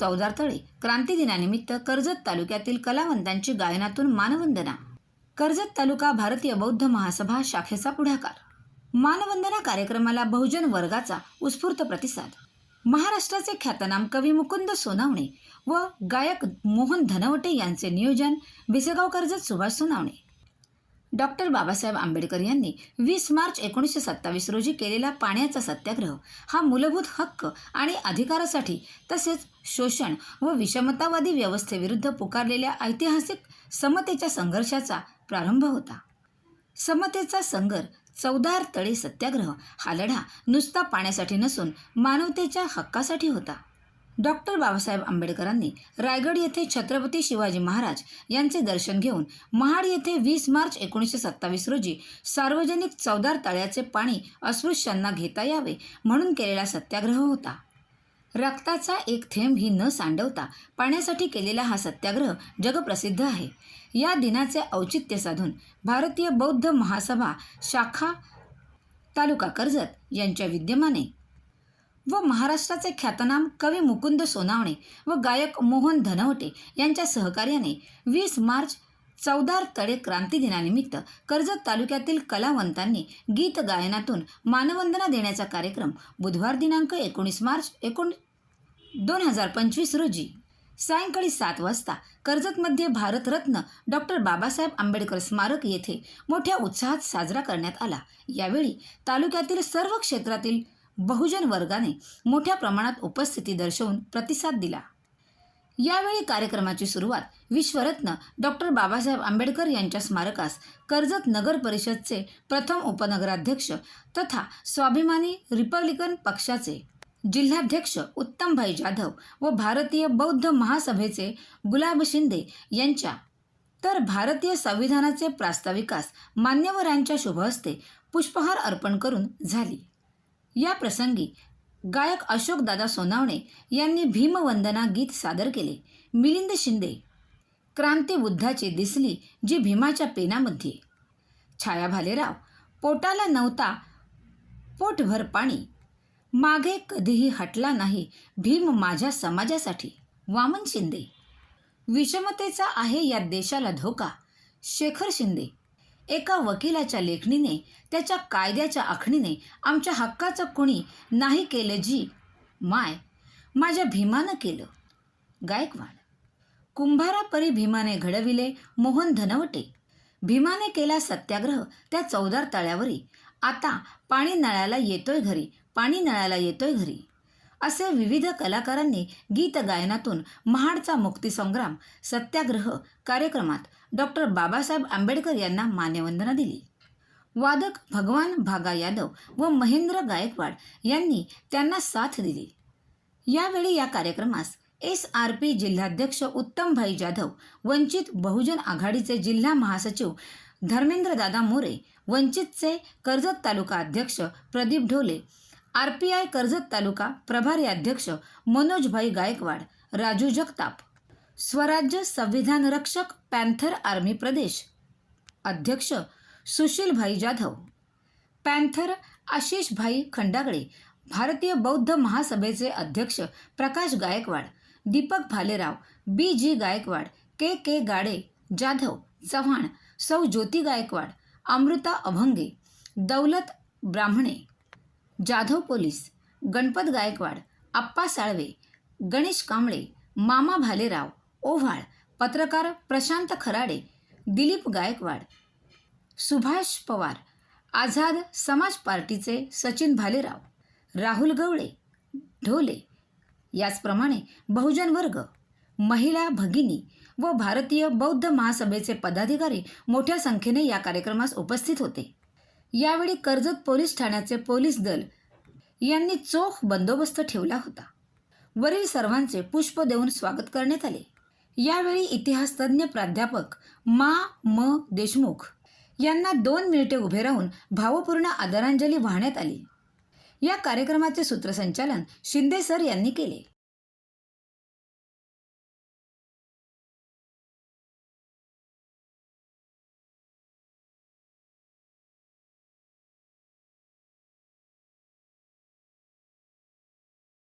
चौदार तळे क्रांती दिनानिमित्त कर्जत तालुक्यातील कलावंतांची गायनातून मानवंदना. कर्जत तालुका भारतीय बौद्ध महासभा शाखेचा पुढाकार. मानवंदना कार्यक्रमाला बहुजन वर्गाचा उत्स्फूर्त प्रतिसाद. महाराष्ट्राचे ख्यातनाम कवी मुकुंद सोनावणे व गायक मोहन धनवटे यांचे नियोजन भिसेगाव कर्जत सुभाष सोनावणे. डॉक्टर बाबासाहेब आंबेडकर यांनी वीस मार्च एकोणीसशे सत्तावीस रोजी केलेला पाण्याचा सत्याग्रह हा मूलभूत हक्क आणि अधिकारासाठी तसेच शोषण व विषमतावादी व्यवस्थेविरुद्ध पुकारलेल्या ऐतिहासिक समतेच्या संघर्षाचा प्रारंभ होता. समतेचा संघर चौदार तळे सत्याग्रह हा लढा नुसता पाण्यासाठी नसून मानवतेच्या हक्कासाठी होता. डॉक्टर बाबासाहेब आंबेडकरांनी रायगड येथे छत्रपती शिवाजी महाराज यांचे दर्शन घेऊन महाड येथे वीस मार्च एकोणीसशे सत्तावीस रोजी सार्वजनिक चौदार तळ्याचे पाणी अस्पृश्यांना घेता यावे म्हणून केलेला सत्याग्रह होता. रक्ताचा एक थेंब ही न सांडवता पाण्यासाठी केलेला हा सत्याग्रह जगप्रसिद्ध आहे. या दिनाचे औचित्य साधून भारतीय बौद्ध महासभा शाखा तालुका कर्जत यांच्या विद्यमाने व महाराष्ट्राचे ख्यातनाम कवी मुकुंद सोनावणे व गायक मोहन धनवटे यांच्या सहकार्याने वीस मार्च चौदार तळे क्रांती दिनानिमित्त कर्जत तालुक्यातील कलावंतांनी गीत गायनातून मानवंदना देण्याचा कार्यक्रम बुधवार दिनांक एकोणीस मार्च एकोण दोन हजार पंचवीस रोजी सायंकाळी सात वाजता कर्जतमध्ये भारतरत्न डॉक्टर बाबासाहेब आंबेडकर स्मारक येथे मोठ्या उत्साहात साजरा करण्यात आला. यावेळी तालुक्यातील सर्व क्षेत्रातील बहुजन वर्गाने मोठ्या प्रमाणात उपस्थिती दर्शवून प्रतिसाद दिला. यावेळी कार्यक्रमाची सुरुवात विश्वरत्न डॉक्टर बाबासाहेब आंबेडकर यांच्या स्मारकास कर्जत नगर परिषदचे प्रथम उपनगराध्यक्ष तथा स्वाभिमानी रिपब्लिकन पक्षाचे जिल्हाध्यक्ष उत्तमभाई जाधव व भारतीय बौद्ध महासभेचे गुलाब शिंदे यांच्या तर भारतीय संविधानाचे प्रास्ताविकास मान्यवरांच्या शुभहस्ते पुष्पहार अर्पण करून झाली. या प्रसंगी गायक अशोकदादा सोनावणे यांनी भीमवंदना गीत सादर केले. मिलिंद शिंदे क्रांती बुद्धाची दिसली जी भीमाच्या पेनामध्ये. छाया भालेराव पोटाला नव्हता पोटभर पाणी. मागे कधीही हटला नाही भीम माझ्या समाजासाठी. वामन शिंदे विषमतेचा आहे या देशाला धोका. शेखर शिंदे एका वकिलाच्या लेखणीने त्याच्या कायद्याच्या आखणीने आमच्या हक्काचं कुणी नाही केलं जी माय माझ्या भीमानं केलं. गायकवाड. कुंभारापरी भीमाने घडविले मोहन धनवटे. भीमाने केला सत्याग्रह त्या चौदार तळ्यावरी. आता पाणी नळाला येतोय घरी पाणी नळाला येतोय घरी. असे विविध कलाकारांनी गीत गायनातून महाडचा मुक्तीसंग्राम सत्याग्रह कार्यक्रमात डॉक्टर बाबासाहेब आंबेडकर यांना मान्यवंदना दिली. वादक भगवान भागा यादव व महेंद्र गायकवाड यांनी त्यांना साथ दिली. यावेळी या कार्यक्रमास एस आर पी जिल्हाध्यक्ष उत्तमभाई जाधव वंचित बहुजन आघाडीचे जिल्हा महासचिव धर्मेंद्रदादा मोरे वंचितचे कर्जत तालुका अध्यक्ष Pradeep Dhole R P I Karjat तालुका प्रभारी अध्यक्ष मनोजभाई गायकवाड राजू जगताप. स्वराज्य संविधान रक्षक पॅन्थर आर्मी प्रदेश. अध्यक्ष सुशीलभाई जाधव. पॅन्थर आशिषभाई खंडागळे भारतीय बौद्ध महासभेचे अध्यक्ष प्रकाश गायकवाड दीपक भालेराव बी जी गायकवाड के के गाडे जाधव चव्हाण सौ ज्योती गायकवाड अमृता अभंगे दौलत ब्राह्मणे. जाधव पोलीस गणपत गायकवाड आप्पा साळवे गणेश कांबळे मामा भालेराव ओव्हाळ पत्रकार प्रशांत खराडे दिलीप गायकवाड सुभाष पवार आझाद समाज पार्टीचे सचिन भालेराव राहुल गवळे ढोले. याचप्रमाणे बहुजन वर्ग महिला भगिनी व भारतीय बौद्ध महासभेचे पदाधिकारी मोठ्या संख्येने या कार्यक्रमास उपस्थित होते. यावेळी कर्जत पोलीस ठाण्याचे पोलीस दल यांनी चोख बंदोबस्त ठेवला होता. वरील सर्वांचे पुष्प देऊन स्वागत करण्यात आले. यावेळी इतिहासतज्ञ प्राध्यापक मा. म. देशमुख यांना दोन मिनिटे उभे राहून भावपूर्ण आदरांजली वाहण्यात आली. या कार्यक्रमाचे सूत्रसंचालन शिंदे सर यांनी केले.